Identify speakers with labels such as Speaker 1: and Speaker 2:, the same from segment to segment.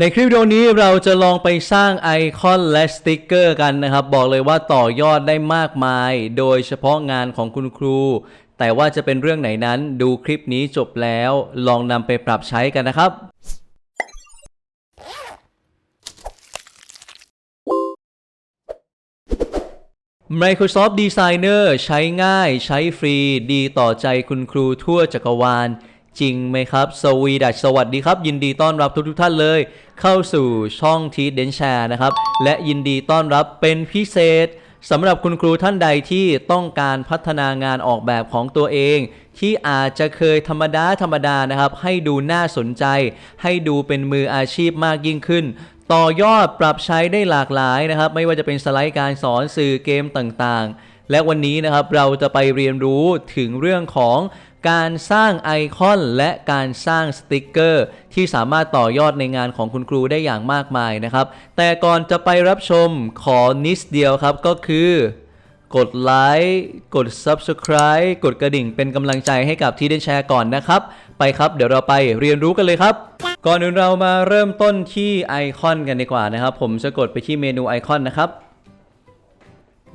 Speaker 1: ในคลิปวิดีโอนี้เราจะลองไปสร้างไอคอนและสติกเกอร์กันนะครับ บอกเลยว่าต่อยอดได้มากมาย โดยเฉพาะงานของคุณครู แต่ว่าจะเป็นเรื่องไหนนั้นดูคลิปนี้จบแล้ว ลองนำไปปรับใช้กันนะครับ Microsoft Designer ใช้ง่าย ใช้ฟรี ดีต่อใจคุณครูทั่วจักรวาล จริงไหมครับ สวีดัสสวัสดีครับ ยินดีต้อนรับทุกทุกท่านเลย เข้าสู่ช่องทีเดนแชร์นะครับ และยินดีต้อนรับเป็นพิเศษสำหรับคุณครูท่านใดที่ต้องการพัฒนางานออกแบบของตัวเอง ที่อาจจะเคยธรรมดาธรรมดานะครับ ให้ดูน่าสนใจ ให้ดูเป็นมืออาชีพมากยิ่งขึ้น ต่อยอดปรับใช้ได้หลากหลายนะครับ ไม่ว่าจะเป็นสไลด์การสอนสื่อเกมต่างๆ และวันนี้นะครับเราจะไปเรียนรู้ถึงเรื่องของ การสร้างไอคอนและการสร้างสติกเกอร์ ที่สามารถต่อยอดในงานของคุณครูได้อย่างมากมายนะครับ แต่ก่อนจะไปรับชมขอนิดเดียวครับก็คือกดไลค์กด Subscribe กดกระดิ่งเป็นกำลังใจให้กับที่ได้แชร์ก่อนนะครับ ไปครับเดี๋ยวเราไปเรียนรู้กันเลยครับ ก่อนอื่นเรามาเริ่มต้นที่ไอคอนกันดีกว่านะครับ ผมจะกดไปที่เมนูไอคอนนะครับ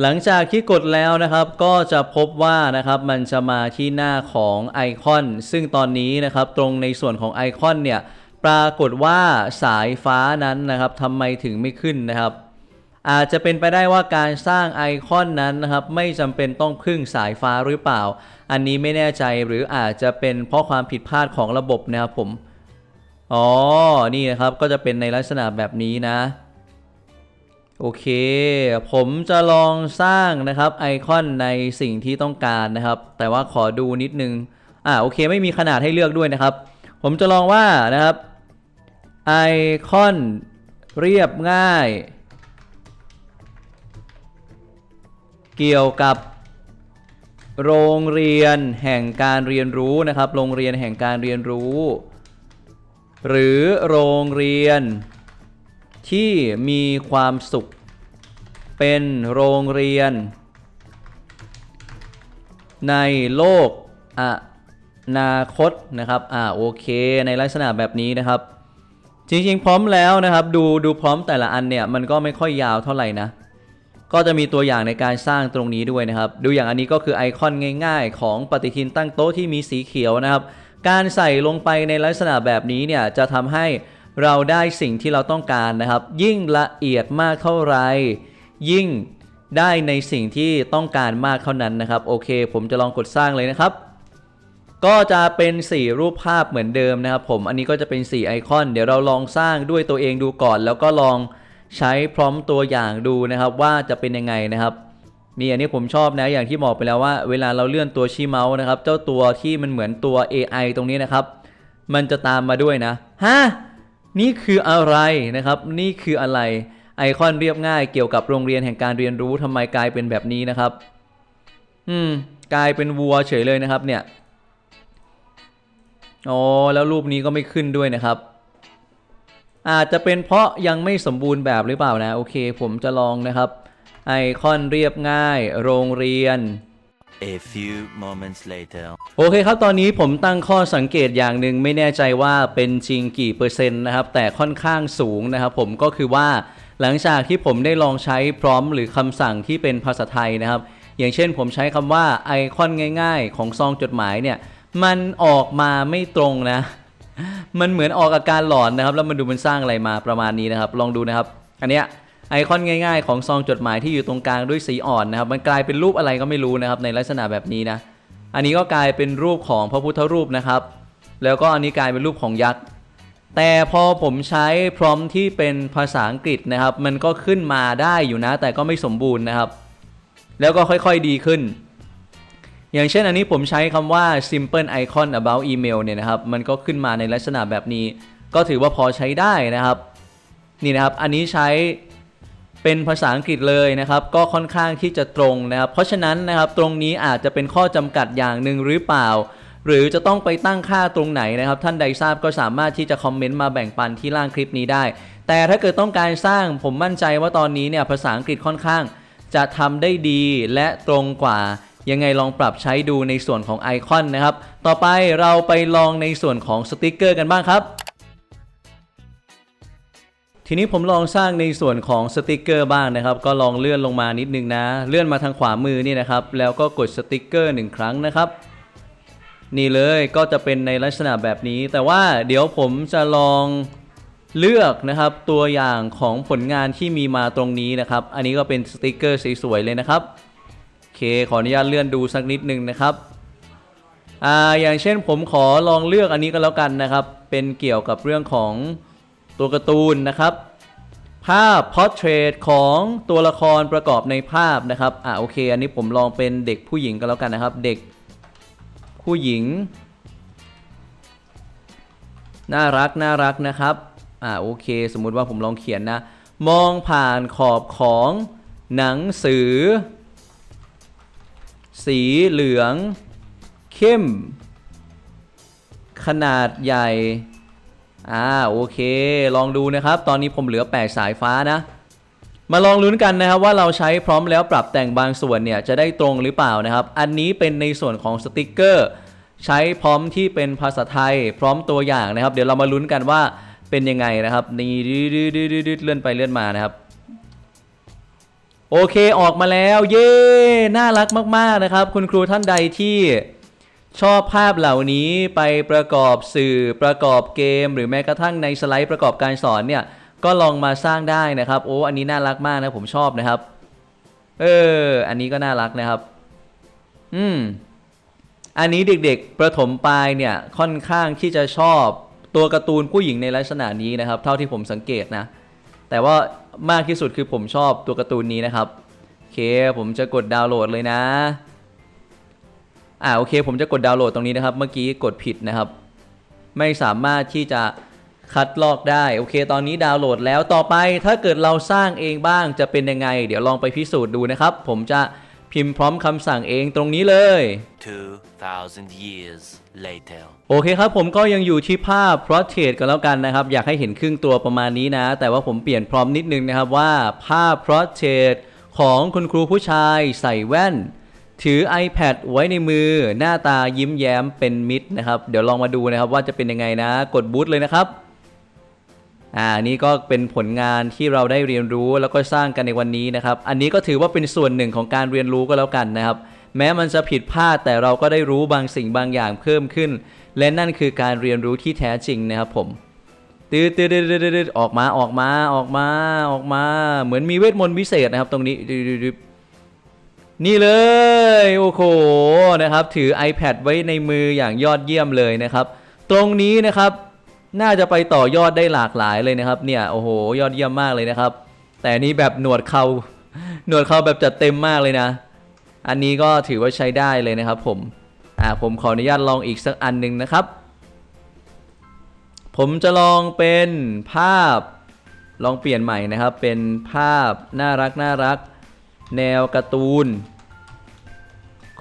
Speaker 1: หลังจากที่กดแล้วนะครับก็จะพบว่านะครับมันจะมาที่หน้าของไอคอน ซึ่งตอนนี้นะครับตรงในส่วนของไอคอนเนี่ยปรากฏว่าสายฟ้านั้นนะครับทำไมถึงไม่ขึ้นนะครับ อาจจะเป็นไปได้ว่าการสร้างไอคอนนั้นนะครับไม่จำเป็นต้องพึ่งสายฟ้าหรือเปล่า อันนี้ไม่แน่ใจหรืออาจจะเป็นเพราะความผิดพลาดของระบบนะครับผมอ๋อนี่นะครับก็จะเป็นในลักษณะแบบนี้นะ โอเค ผมจะลองสร้างนะครับไอคอนในสิ่งที่ต้องการนะครับ แต่ว่าขอดูนิดนึง อ่าโอเค ไม่มีขนาดให้เลือกด้วยนะครับ ผมจะลองว่านะครับไอคอนเรียบง่าย เกี่ยวกับโรงเรียนแห่งการเรียนรู้นะครับ โรงเรียนแห่งการเรียนรู้ หรือโรงเรียน ที่มีความสุข เป็นโรงเรียน ในโลกอนาคตนะครับอ่าโอเค ในลักษณะแบบนี้นะครับ จริงๆพร้อมแล้วนะครับ ดูดูพร้อมแต่ละอันเนี่ยมันก็ไม่ค่อยยาวเท่าไหร่นะก็จะมีตัวอย่างในการสร้างตรงนี้ด้วยนะครับ ดูอย่างอันนี้ก็คือไอคอนง่ายๆ ของปฏิทินตั้งโต๊ะที่มีสีเขียวนะครับ การใส่ลงไปในลักษณะแบบนี้เนี่ยจะทำให้ เราได้สิ่งที่เราต้องการนะครับ ยิ่งละเอียดมากเท่าไร ยิ่งได้ในสิ่งที่ต้องการมากเท่านั้นนะครับ โอเค ผมจะลองกดสร้างเลยนะครับ ก็จะเป็น 4 รูปภาพเหมือนเดิมนะครับ ผมอันนี้ก็จะเป็น 4 ไอคอน เดี๋ยวเราลองสร้างด้วยตัวเองดูก่อน แล้วก็ลองใช้พร้อมตัวอย่างดูนะครับว่าจะเป็นยังไงนะครับนี่อันนี้ผมชอบนะอย่างที่บอกไปแล้วว่า เวลาเราเลื่อนตัวชี้เมาส์นะครับ เจ้าตัวที่มันเหมือนตัว AI ตรงนี้นะครับ มันจะตามมาด้วยนะฮะ นี่คืออะไรนะครับ นี่คืออะไร ไอคอนเรียบง่ายเกี่ยวกับโรงเรียนแห่งการเรียนรู้ทำไมกลายเป็นแบบนี้นะครับ อืม กลายเป็นวัวเฉยเลยนะครับเนี่ยอ๋อแล้วรูปนี้ก็ไม่ขึ้นด้วยนะครับ อาจจะเป็นเพราะยังไม่สมบูรณ์แบบหรือเปล่านะ โอเค ผมจะลองนะครับ ไอคอนเรียบง่าย โรงเรียน
Speaker 2: A few moments later.
Speaker 1: โอเคครับ ตอนนี้ผมตั้งข้อสังเกตอย่างหนึ่งไม่แน่ใจว่าเป็นจริงกี่เปอร์เซ็นต์นะครับ แต่ค่อนข้างสูงนะครับผมก็คือว่าหลังจากที่ผมได้ลองใช้พร้อมหรือคำสั่งที่เป็นภาษาไทยนะครับ อย่างเช่นผมใช้คำว่าไอคอนง่ายๆ ของซองจดหมายเนี่ย มันออกมาไม่ตรงนะ มันเหมือนออกอาการหลอนนะครับ แล้วมันดูมันสร้างอะไรมาประมาณนี้นะครับ ลองดูนะครับ อันเนี้ย ไอคอนง่ายๆ ของซองจดหมายที่อยู่ตรงกลางด้วยสีอ่อนนะครับ มันกลายเป็นรูปอะไรก็ไม่รู้นะครับ ในลักษณะแบบนี้นะ อันนี้ก็กลายเป็นรูปของพระพุทธรูปนะครับ แล้วก็อันนี้กลายเป็นรูปของยักษ์แต่พอผมใช้พร้อมที่เป็นภาษาอังกฤษนะครับ มันก็ขึ้นมาได้อยู่นะ แต่ก็ไม่สมบูรณ์นะครับ แล้วก็ค่อยๆดีขึ้น อย่างเช่นอันนี้ผมใช้คำว่า simple icon about email เนี่ยนะครับ มันก็ขึ้นมาในลักษณะแบบนี้ ก็ถือว่าพอใช้ได้นะครับ นี่นะครับ อันนี้ใช้ เป็นภาษาอังกฤษเลยนะครับ ก็ค่อนข้างที่จะตรงนะครับ เพราะฉะนั้นนะครับตรงนี้อาจจะเป็นข้อจำกัดอย่างหนึ่งหรือเปล่า หรือจะต้องไปตั้งค่าตรงไหนนะครับ ท่านใดทราบก็สามารถที่จะคอมเมนต์มาแบ่งปันที่ล่างคลิปนี้ได้ แต่ถ้าเกิดต้องการสร้างผมมั่นใจว่าตอนนี้เนี่ยภาษาอังกฤษค่อนข้าง จะทำได้ดีและตรงกว่ายังไงลองปรับใช้ดูในส่วนของไอคอนนะครับ ต่อไปเราไปลองในส่วนของสติกเกอร์กันบ้างครับ ทีนี้ผมลองสร้างในส่วนของสติกเกอร์บ้างนะครับ ก็ลองเลื่อนลงมานิดนึงนะ เลื่อนมาทางขวามือนี่นะครับ แล้วก็กดสติกเกอร์หนึ่งครั้งนะครับ นี่เลยก็จะเป็นในลักษณะแบบนี้ แต่ว่าเดี๋ยวผมจะลองเลือกนะครับตัวอย่างของผลงานที่มีมาตรงนี้นะครับ อันนี้ก็เป็นสติกเกอร์สวยๆเลยนะครับโอเคขออนุญาตเลื่อนดูสักนิดนึงนะครับอ่าอย่างเช่นผมขอลองเลือกอันนี้ก็แล้วกันนะครับ เป็นเกี่ยวกับเรื่องของ ตัวการ์ตูนนะครับ ภาพพอร์เทรตของตัวละครประกอบในภาพนะครับอ่าโอเค อันนี้ผมลองเป็นเด็กผู้หญิงก็แล้วกันนะครับ เด็กผู้หญิง น่ารักน่ารักนะครับอ่าโอเค สมมุติว่าผมลองเขียนนะ มองผ่านขอบของหนังสือ สีเหลือง เข้ม ขนาดใหญ่ อ่าโอเค ลองดูนะครับ ตอนนี้ผมเหลือ 8 สายฟ้านะ มาลองลุ้นกันนะครับว่าเราใช้พร้อมแล้วปรับแต่งบางส่วนเนี่ยจะได้ตรงหรือเปล่านะครับ อันนี้เป็นในส่วนของสติกเกอร์ใช้พร้อมที่เป็นภาษาไทย พร้อมตัวอย่างนะครับ เดี๋ยวเรามาลุ้นกันว่าเป็นยังไงนะครับนี่ดืดๆๆๆเลื่อนไปเลื่อนมานะครับ โอเคออกมาแล้ว เย้น่ารักมากๆนะครับ คุณครูท่านใดที่ ชอบภาพเหล่านี้ไปประกอบสื่อประกอบเกม หรือแม้กระทั่งในสไลด์ประกอบการสอนเนี่ยก็ลองมาสร้างได้นะครับ โอ้อันนี้น่ารักมากนะผมชอบนะครับ เออ อันนี้ก็น่ารักนะครับ อืม อันนี้เด็กๆ ประถมปลายเนี่ยค่อนข้างที่จะชอบตัวการ์ตูนผู้หญิงในลักษณะนี้นะครับ เท่าที่ผมสังเกตนะ แต่ว่ามากที่สุดคือผมชอบตัวการ์ตูนนี้นะครับ โอเค ผมจะกดดาวน์โหลดเลยนะ อ่าโอเค ผมจะกดดาวน์โหลดตรงนี้นะครับ เมื่อกี้กดผิดนะครับ ไม่สามารถที่จะคัดลอกได้ โอเค ตอนนี้ดาวน์โหลดแล้วต่อไปถ้าเกิดเราสร้างเองบ้างจะเป็นยังไง เดี๋ยวลองไปพิสูจน์ดูนะครับ ผมจะพิมพ์พร้อมคำสั่งเองตรงนี้เลย
Speaker 2: 2,000 years later.
Speaker 1: โอเคครับผมก็ยังอยู่ที่ภาพ portrait กันแล้วกันนะครับ อยากให้เห็นครึ่งตัวประมาณนี้นะ แต่ว่าผมเปลี่ยนพร้อมนิดนึงนะครับว่าภาพ portrait ของคุณครูผู้ชายใส่แว่น ถือ iPad ไว้ในมือหน้าตายิ้มแย้มเป็นมิตรนะครับ เดี๋ยวลองมาดูนะครับว่าจะเป็นยังไงนะ กดบูตเลยนะครับอ่านี่ก็เป็นผลงานที่เราได้เรียนรู้แล้วก็สร้างกันในวันนี้นะครับ อันนี้ก็ถือว่าเป็นส่วนหนึ่งของการเรียนรู้ก็แล้วกันนะครับ แม้มันจะผิดพลาดแต่เราก็ได้รู้บางสิ่งบางอย่างเพิ่มขึ้น และนั่นคือการเรียนรู้ที่แท้จริงนะครับผมตืดตืดตืดตืดตืดออกมาออกมาออกมาออกมา เหมือนมีเวทมนต์พิเศษนะครับ ตรงนี้ นี่เลย โอ้โหนะครับ ถือ iPad ไว้ในมืออย่างยอดเยี่ยมเลยนะครับ ตรงนี้นะครับ น่าจะไปต่อยอดได้หลากหลายเลยนะครับ เนี่ยโอ้โห ยอดเยี่ยมมากเลยนะครับ แต่นี่แบบหนวดเขาหนวดเขาแบบจัดเต็มมากเลยนะ อันนี้ก็ถือว่าใช้ได้เลยนะครับ ผมอ่าผมขออนุญาตลองอีกสักอันหนึ่งนะครับ ผมจะลองเป็นภาพ ลองเปลี่ยนใหม่นะครับ เป็นภาพน่ารักน่ารักแนวการ์ตูน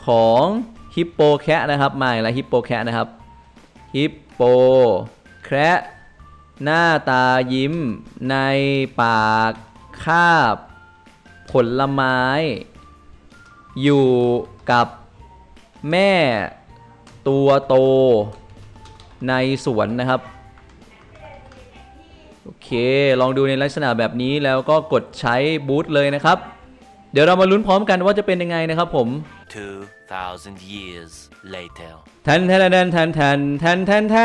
Speaker 1: ของฮิปโปแคะนะครับมาอีกแล้วฮิปโปแคะนะครับฮิปโปแคระหน้าตายิ้มในปากคาบ ผลไม้ อยู่กับแม่ตัวโตในสวนนะครับโอเค ลองดูในลักษณะแบบนี้แล้วก็กดใช้บูทเลยนะครับ เดี๋ยวเรามาลุ้นพร้อมกันว่าจะเป็นยังไงนะครับผม
Speaker 2: 2,000 years later.
Speaker 1: แทนแทนแทนแทนแทนแทนแทนแท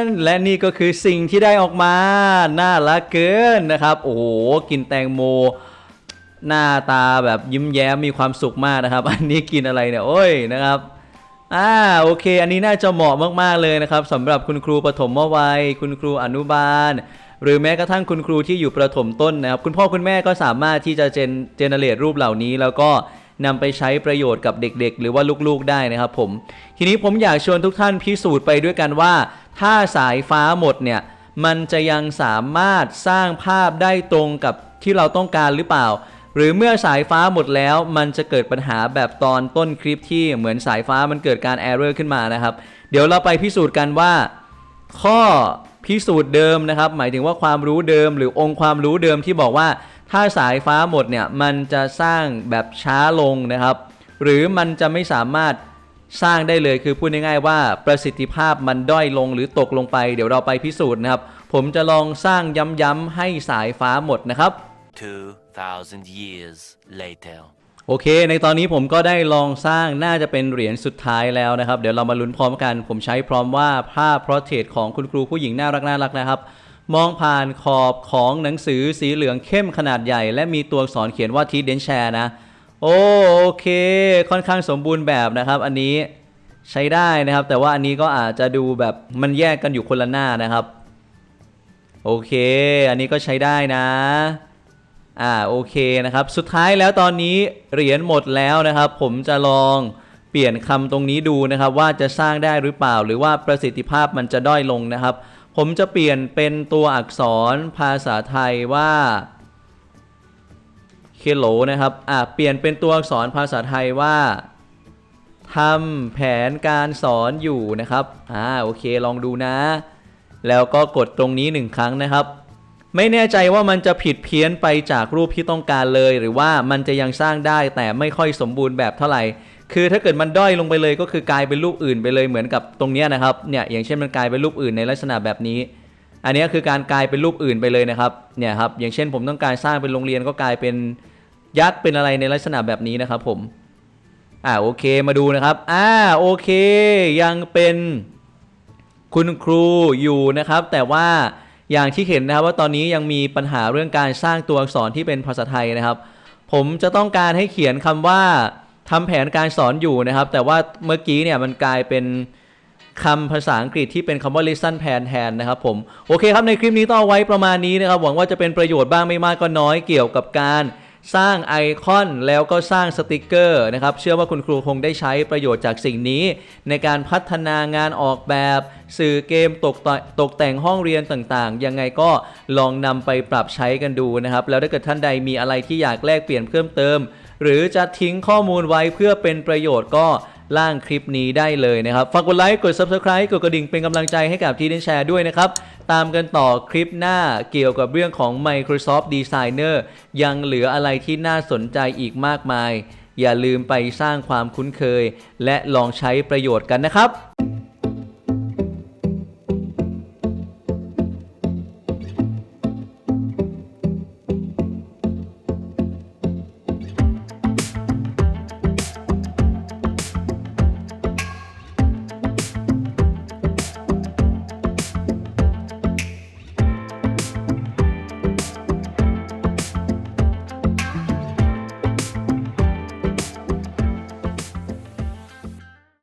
Speaker 1: นและนี่ก็คือสิ่งที่ได้ออกมา น่ารักเกินนะครับ โอ้โห กินแตงโม หน้าตาแบบยิ้มแย้มมีความสุขมากนะครับ อันนี้กินอะไรเนี่ย โอ้ยนะครับอ่าโอเค อันนี้น่าจะเหมาะมากๆเลยนะครับสำหรับคุณครูปฐมวัย คุณครูอนุบาล หรือแม้กระทั่งคุณครูที่อยู่ประถมต้นนะครับ คุณพ่อคุณแม่ก็สามารถที่จะเจนเจเนเรตรูปเหล่านี้ แล้วก็ นำไปใช้ประโยชน์กับเด็กๆ หรือว่าลูกๆได้นะครับผมทีนี้ผมอยากชวนทุกท่านพิสูจน์ไปด้วยกันว่า ถ้าสายฟ้าหมดเนี่ยมันจะยังสามารถสร้างภาพได้ตรงกับที่เราต้องการหรือเปล่า หรือเมื่อสายฟ้าหมดแล้ว มันจะเกิดปัญหาแบบตอนต้นคลิปที่เหมือนสายฟ้ามันเกิดการ error ขึ้นมานะครับเดี๋ยวเราไปพิสูจน์กันว่า ข้อพิสูจน์เดิมนะครับ หมายถึงว่าความรู้เดิม หรือองค์ความรู้เดิมที่บอกว่า ถ้าสายฟ้าหมดเนี่ยมันจะสร้างแบบช้าลงนะครับ หรือมันจะไม่สามารถสร้างได้เลยคือพูดง่ายๆว่าประสิทธิภาพมันด้อยลงหรือตกลงไป เดี๋ยวเราไปพิสูจน์นะครับ ผมจะลองสร้างย้ำๆให้สายฟ้าหมดนะครับ
Speaker 2: 2,000 years later.
Speaker 1: โอเค ในตอนนี้ผมก็ได้ลองสร้างน่าจะเป็นเหรียญสุดท้ายแล้วนะครับ เดี๋ยวเรามาลุ้นพร้อมกัน ผมใช้พร้อมว่าภาพพรอเทรตของคุณครูผู้หญิงน่ารักน่ารักนะครับ มองผ่านขอบของหนังสือสีเหลืองเข้มขนาดใหญ่ และมีตัวอักษรเขียนว่าทีเดนแชร์นะ โอโอเค ค่อนข้างสมบูรณ์แบบนะครับ อันนี้ใช้ได้นะครับ แต่ว่าอันนี้ก็อาจจะดูแบบมันแยกกันอยู่คนละหน้านะครับ โอเค อันนี้ก็ใช้ได้นะอ่าโอเคนะครับ สุดท้ายแล้วตอนนี้เหรียญหมดแล้วนะครับ ผมจะลองเปลี่ยนคำตรงนี้ดูนะครับ ว่าจะสร้างได้หรือเปล่า หรือว่าประสิทธิภาพมันจะด้อยลงนะครับ ผมจะเปลี่ยนเป็นตัวอักษรภาษาไทยว่าเคโลนะครับอ่าเปลี่ยนเป็นตัวอักษรภาษาไทยว่าทำแผนการสอนอยู่นะครับอ่าโอเคลองดูนะ แล้วก็กดตรงนี้หนึ่งครั้งนะครับ ไม่แน่ใจว่ามันจะผิดเพี้ยนไปจากรูปที่ต้องการเลย หรือว่ามันจะยังสร้างได้แต่ไม่ค่อยสมบูรณ์แบบเท่าไหร่ คือถ้าเกิดมันด้อยลงไปเลยก็คือกลายเป็นรูปอื่นไปเลยเหมือนกับตรงนี้นะครับเนี่ยอย่างเช่นมันกลายเป็นรูปอื่นในลักษณะแบบนี้ อันนี้คือการกลายเป็นรูปอื่นไปเลยนะครับเนี่ยครับอย่างเช่นผมต้องการสร้างเป็นโรงเรียนก็กลายเป็นยักษ์เป็นอะไรในลักษณะแบบนี้นะครับผมอ่าโอเคมาดูนะครับอ่าโอเค ยังเป็นคุณครูอยู่นะครับ แต่ว่าอย่างที่เห็นนะครับว่าตอนนี้ยังมีปัญหาเรื่องการสร้างตัวอักษรที่เป็นภาษาไทยนะครับ ผมจะต้องการให้เขียนคำว่า ทำแผนการสอนอยู่นะครับ แต่ว่าเมื่อกี้เนี่ยมันกลายเป็นคำภาษาอังกฤษที่เป็นคำว่า listen plan แทนนะครับผม โอเคครับ ในคลิปนี้ต้องเอาไว้ประมาณนี้นะครับ หวังว่าจะเป็นประโยชน์บ้างไม่มากก็น้อยเกี่ยวกับการสร้างไอคอนแล้วก็สร้างสติกเกอร์นะครับ เชื่อว่าคุณครูคงได้ใช้ประโยชน์จากสิ่งนี้ ในการพัฒนางานออกแบบ สื่อเกมตกตกแต่งห้องเรียนต่างๆ ยังไงก็ลองนำไปปรับใช้กันดูนะครับ แล้วถ้าเกิดท่านใดมีอะไรที่อยากแลกเปลี่ยนเพิ่มเติม หรือจะทิ้งข้อมูลไว้เพื่อเป็นประโยชน์ก็ล่างคลิปนี้ได้เลยนะครับ ฝากกดไลค์ กด Subscribe กดกระดิ่งเป็นกำลังใจให้กับทีเดนแชร์ด้วยนะครับ ตามกันต่อคลิปหน้าเกี่ยวกับเรื่องของ Microsoft Designer ยังเหลืออะไรที่น่าสนใจอีกมากมาย อย่าลืมไปสร้างความคุ้นเคย และลองใช้ประโยชน์กันนะครับ